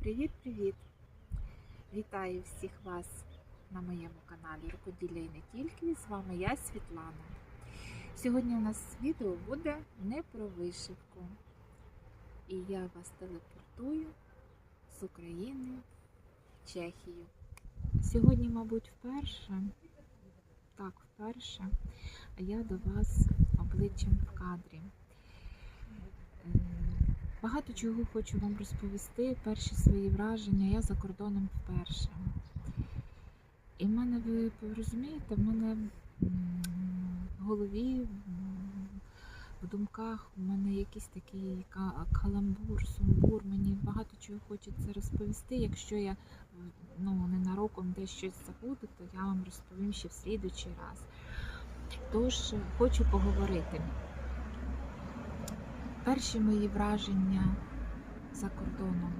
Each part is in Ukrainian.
Привіт-привіт! Вітаю всіх вас на моєму каналі Рукоділля і не тільки. З вами я Світлана. Сьогодні у нас відео буде не про вишивку. І я вас телепортую з України в Чехію. Сьогодні, мабуть, вперше, так, вперше, я до вас обличчям в кадрі. Багато чого хочу вам розповісти. Перші свої враження. Я за кордоном вперше. І в мене, ви розумієте, в мене в голові, в думках, у мене якийсь такий каламбур, сумбур. Мені багато чого хочеться розповісти. Якщо я ну, ненароком десь щось забуду, то я вам розповім ще в слідучий раз. Тож хочу поговорити. Перші мої враження за кордоном.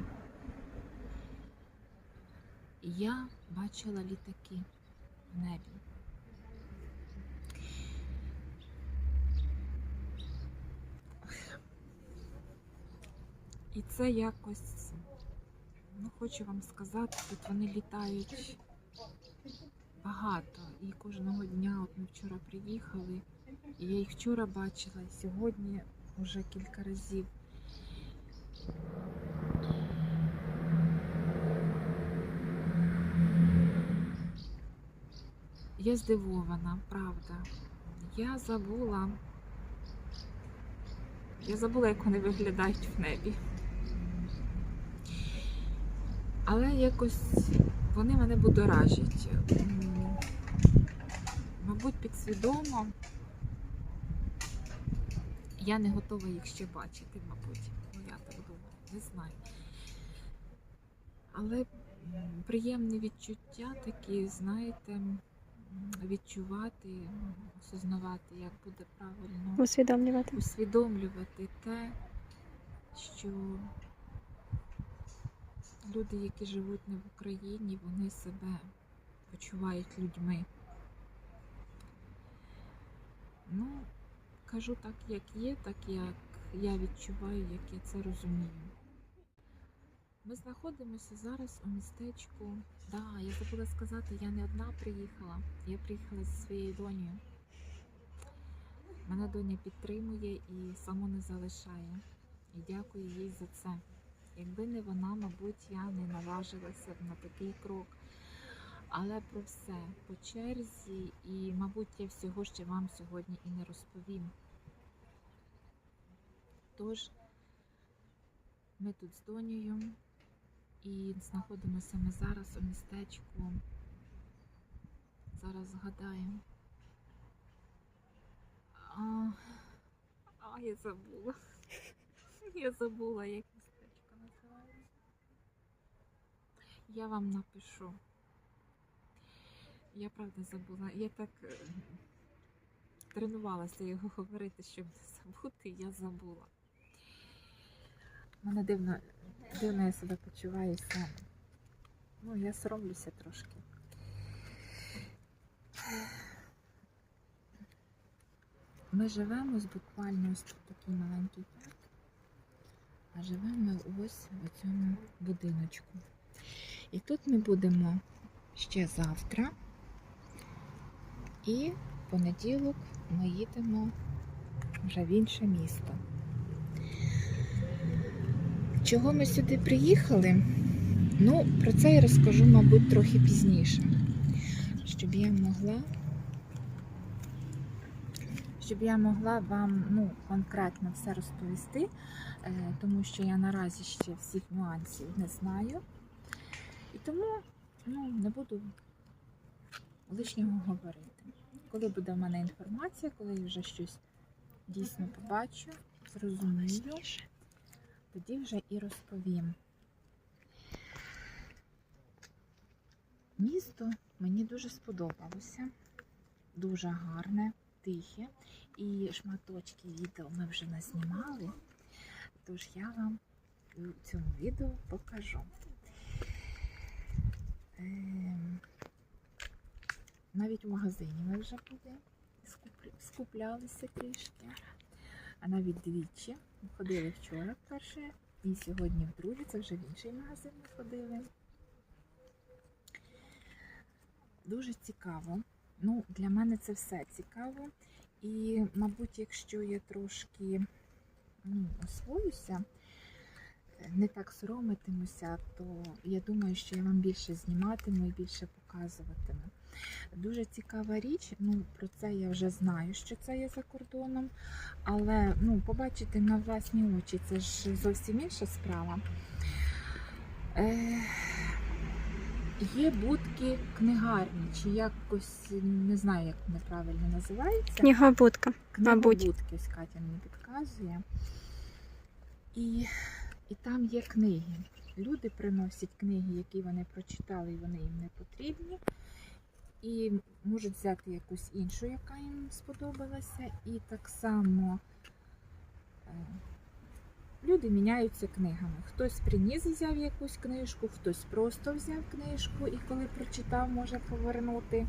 Я бачила літаки в небі. І це якось, ну хочу вам сказати, тут вони літають багато. І кожного дня, от ми вчора приїхали, і я їх вчора бачила, і сьогодні вже кілька разів. Я здивована, правда. Я забула. Я забула, як вони виглядають в небі. Але якось вони мене будоражать. Мабуть, підсвідомо. Я не готова їх ще бачити, мабуть. Ну, я так думаю, не знаю. Але приємні відчуття такі, знаєте, відчувати, осознавати, як буде правильно усвідомлювати. усвідомлювати те, що люди, які живуть не в Україні, вони себе почувають людьми. Ну, кажу так, як є, так як я відчуваю, як я це розумію. Ми знаходимося зараз у містечку. Да, я забула сказати, я не одна приїхала. Я приїхала зі своєю донею. Мене доня підтримує і саму не залишає. І дякую їй за це. Якби не вона, мабуть, я не наважилася на такий крок. Але про все по черзі, і, мабуть, я всього ще вам сьогодні і не розповім. Тож, ми тут з донею і знаходимося ми зараз у містечку. Зараз згадаємо. А, а я забула. Я забула, як містечко називається. Я вам напишу. Я правда забула. Я так е, тренувалася його говорити, щоб не забути, я забула. Мене дивно, дивно я себе почуваю саме. Ну, я соромлюся трошки. Ми живемо буквально ось тут такий маленький парк, а живемо ось у цьому будиночку. І тут ми будемо ще завтра. І в понеділок ми їдемо вже в інше місто. Чого ми сюди приїхали? Ну, про це я розкажу, мабуть, трохи пізніше, щоб я могла щоб я могла вам ну, конкретно все розповісти, е, тому що я наразі ще всіх нюансів не знаю. І тому ну, не буду лишнього говорити. Коли буде в мене інформація, коли я вже щось дійсно побачу, зрозумію, тоді вже і розповім. Місто мені дуже сподобалося, дуже гарне, тихе. І шматочки відео ми вже назнімали, тож я вам у цьому відео покажу. Навіть в магазині ми вже були, скуплялися трішки, а навіть двічі. Ходили вчора перше І сьогодні вдруге, це вже в інший магазин ми ходили. Дуже цікаво. Ну, для мене це все цікаво. І, мабуть, якщо я трошки ну, освоюся, не так соромитимуся, то я думаю, що я вам більше зніматиму і більше показуватиму. Дуже цікава річ, ну про це я вже знаю, що це є за кордоном, але ну, побачити на власні очі це ж зовсім інша справа. Е, є будки книгарні, чи якось не знаю, як неправильно називається. Книгобудка. Книгобудки, ось Катя мені підказує. І, і там є книги. Люди приносять книги, які вони прочитали, і вони їм не потрібні. І можуть взяти якусь іншу, яка їм сподобалася. І так само е, люди міняються книгами. Хтось приніс, взяв якусь книжку, хтось просто взяв книжку і коли прочитав, може повернути.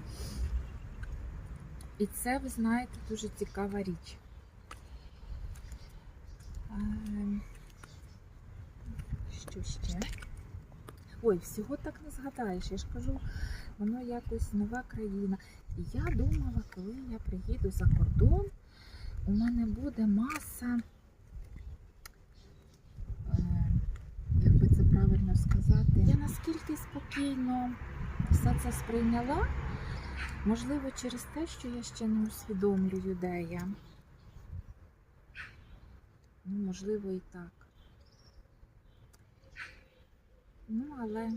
І це, ви знаєте, дуже цікава річ. Ем, Що ще? Ой, всього так не згадаєш. Я ж кажу, воно якось нова країна. І я думала, коли я приїду за кордон, у мене буде маса, е, як би це правильно сказати, я наскільки спокійно все це сприйняла. Можливо, через те, що я ще не усвідомлюю, де я. Ну, можливо, і так. Ну, але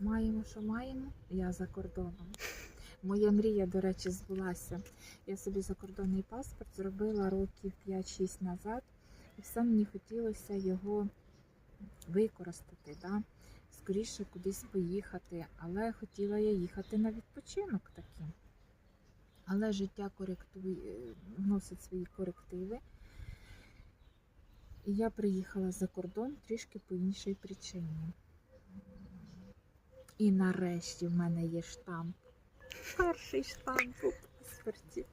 маємо, що маємо. Я за кордоном. Моя мрія, до речі, збулася. Я собі закордонний паспорт зробила років 5-6 назад, і все мені хотілося його використати. Да? скоріше кудись поїхати, але хотіла я їхати на відпочинок такий. Але життя коректує, вносить свої корективи. І я приїхала за кордон трішки по іншій причині. І нарешті в мене є штамп. Перший штамп у паспорті.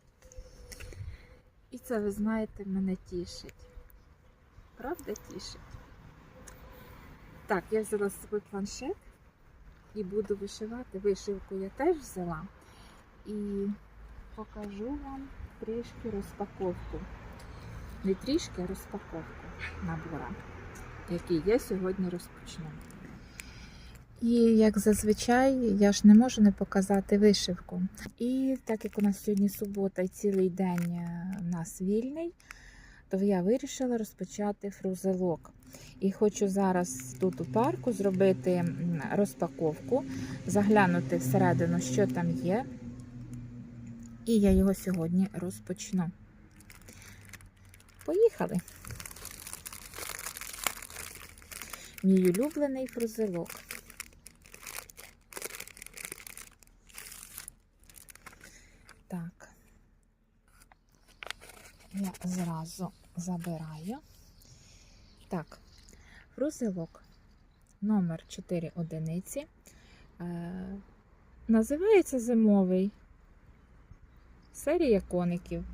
І це, ви знаєте, мене тішить. Правда тішить? Так, я взяла з собою планшет і буду вишивати. Вишивку я теж взяла. І покажу вам трішки розпаковку. Не трішки, а розпаковку набора, який я сьогодні розпочну. І як зазвичай, я ж не можу не показати вишивку. І так як у нас сьогодні субота і цілий день е, у нас вільний, то я вирішила розпочати фрузелок. І хочу зараз тут у парку зробити розпаковку, заглянути всередину, що там є. І я його сьогодні розпочну. Поїхали! Мій улюблений фрузелок. Так, я зразу забираю. Так, фрузелок номер 4 одиниці. Е, називається зимовий. Серія коників.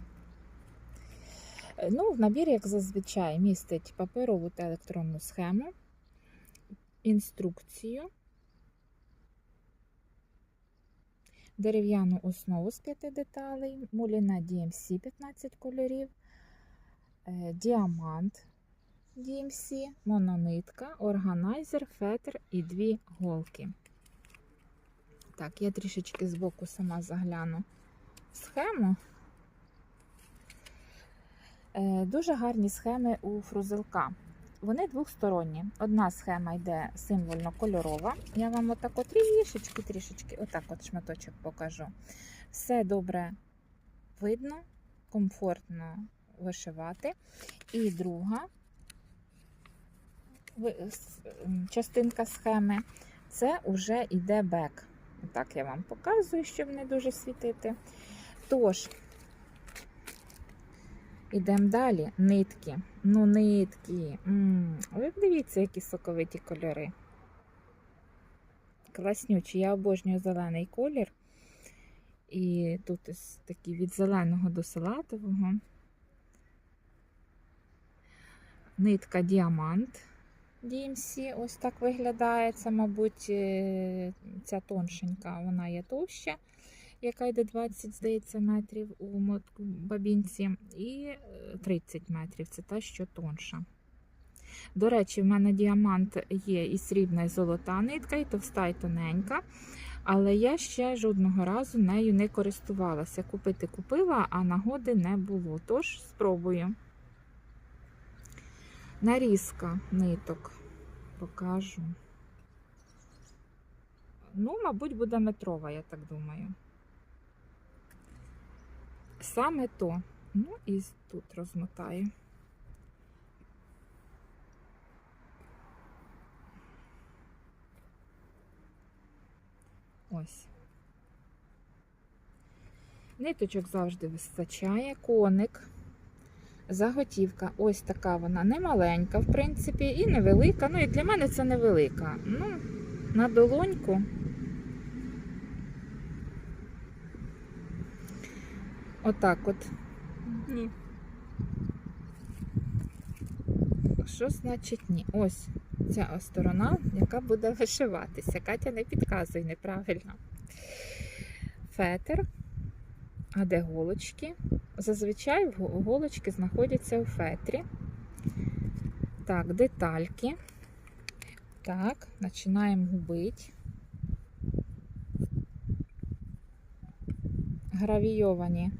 Ну, в набір, як зазвичай, містить паперову та електронну схему, інструкцію, дерев'яну основу з 5 деталей, муліна DMC 15 кольорів, е, діамант DMC, мононитка, органайзер, фетр і дві голки. Так, я трішечки збоку сама загляну схему. Е, Дуже гарні схеми у фрузелка. Вони двохсторонні. Одна схема йде символьно-кольорова. Я вам отако трішечки, трішечки, отак от шматочок покажу. Все добре видно, комфортно вишивати. І друга частинка схеми це вже йде бек. Так я вам показую, щоб не дуже світити. Тож, ідемо далі. Нитки. Ну, нитки. Ви дивіться, які соковиті кольори. Класнючі. Я обожнюю зелений колір. І тут ось такі від зеленого до салатового. Нитка діамант. DMC. Ось так виглядає. Це, мабуть, е, ця тоншенька, вона є товща, яка йде 20, здається, метрів у бабінці, і е, 30 метрів. Це та, що тонша. До речі, в мене діамант є і срібна, і золота нитка, і товста, і тоненька. Але я ще жодного разу нею не користувалася. Купити купила, а нагоди не було. Тож спробую. Нарізка ниток покажу. Ну, мабуть, буде метрова, я так думаю. Саме то. Ну, і тут розмотаю. Ось. Ниточок завжди вистачає, коник, заготівка. Ось така вона не маленька, в принципі, і невелика. Ну, і для мене це невелика. Ну, на долоньку. Отак от. Ні. Що значить ні? Ось ця сторона, яка буде вишиватися. Катя не підказуй неправильно. Фетр. А де голочки? Зазвичай голочки знаходяться у фетрі. Так, детальки. Так, починаємо губити. Гравійовані,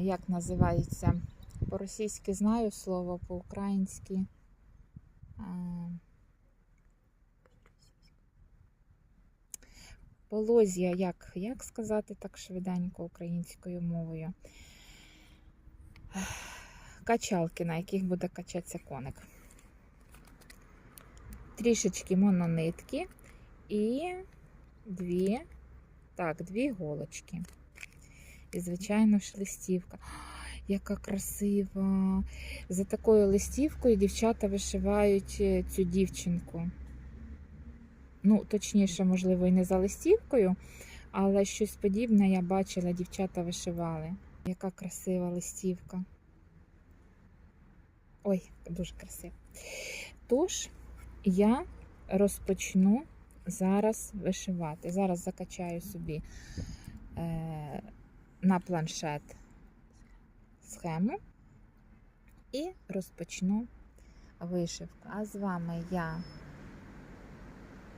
як називається? По-російськи знаю слово, по-українськи. Полозія, як, як сказати так швиденько українською мовою? Качалки, на яких буде качатися коник. Трішечки мононитки і дві, так, дві голочки. І, звичайно, ж листівка. Яка красива! За такою листівкою дівчата вишивають е, цю дівчинку. Ну, точніше, можливо, і не за листівкою, але щось подібне я бачила, дівчата вишивали. Яка красива листівка. Ой, дуже красиво. Тож, я розпочну зараз вишивати. Зараз закачаю собі е, на планшет схему і розпочну вишивку. А з вами я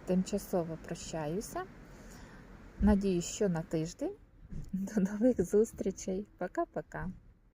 тимчасово прощаюся. Надіюсь, що на тиждень. До нових зустрічей. Пока-пока.